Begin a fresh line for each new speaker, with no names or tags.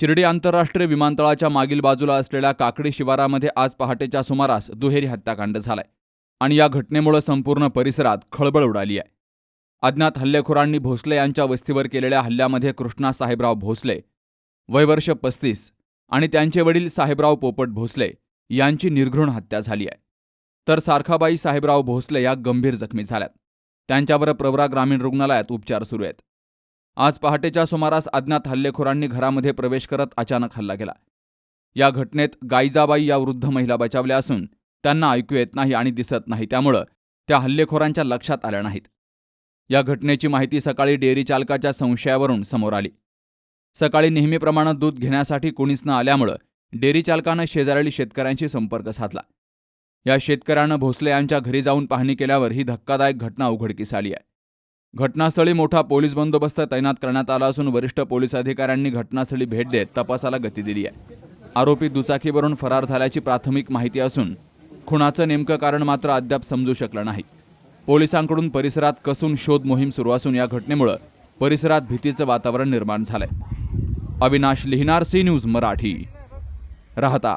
शिर्डी आंतरराष्ट्रीय विमानतळाच्या मागील बाजूला असलेल्या काकडी शिवारामध्ये आज पहाटेच्या सुमारास दुहेरी हत्याकांड झालाय. आणि या घटनेमुळे संपूर्ण परिसरात खळबळ उडाली आहे. अज्ञात हल्लेखोरांनी भोसले यांच्या वस्तीवर केलेल्या हल्ल्यामध्ये कृष्णा साहेबराव भोसले वयवर्ष पस्तीस आणि त्यांचे वडील साहेबराव पोपट भोसले यांची निर्घृण हत्या झाली आहे. तर सारखाबाई साहेबराव भोसले या गंभीर जखमी झाल्यात. त्यांच्यावर प्रवरा ग्रामीण रुग्णालयात उपचार सुरू आहेत. आज पहाटेच्या सुमारास अज्ञात हल्लेखोरांनी घरामध्ये प्रवेश करत अचानक हल्ला केला. या घटनेत गायजाबाई या वृद्ध महिला बचावल्या असून त्यांना ऐकू येत नाही आणि दिसत नाही त्यामुळं त्या हल्लेखोरांच्या लक्षात आल्या नाहीत. या घटनेची माहिती सकाळी डेअरी चालकाच्या संशयावरून समोर आली. सकाळी नेहमीप्रमाणे दूध घेण्यासाठी कोणीच न आल्यामुळं डेअरी चालकानं शेजारील शेतकऱ्यांशी संपर्क साधला. या शेतकऱ्यानं भोसले यांच्या घरी जाऊन पाहणी केल्यावर ही धक्कादायक घटना उघडकीस आली आहे. घटनास्थळी मोठा पोलीस बंदोबस्त तैनात करण्यात आला असून वरिष्ठ पोलीस अधिकाऱ्यांनी घटनास्थळी भेट देत तपासाला गती दिली आहे. आरोपी दुचाकीवरून फरार झाल्याची प्राथमिक माहिती असून खुनाचं नेमकं कारण मात्र अद्याप समजू शकलं नाही. पोलिसांकडून परिसरात कसून शोध मोहीम सुरू असून या घटनेमुळं परिसरात भीतीचं वातावरण निर्माण झालंय. Avinash Lihinar C news Marathi. राहता.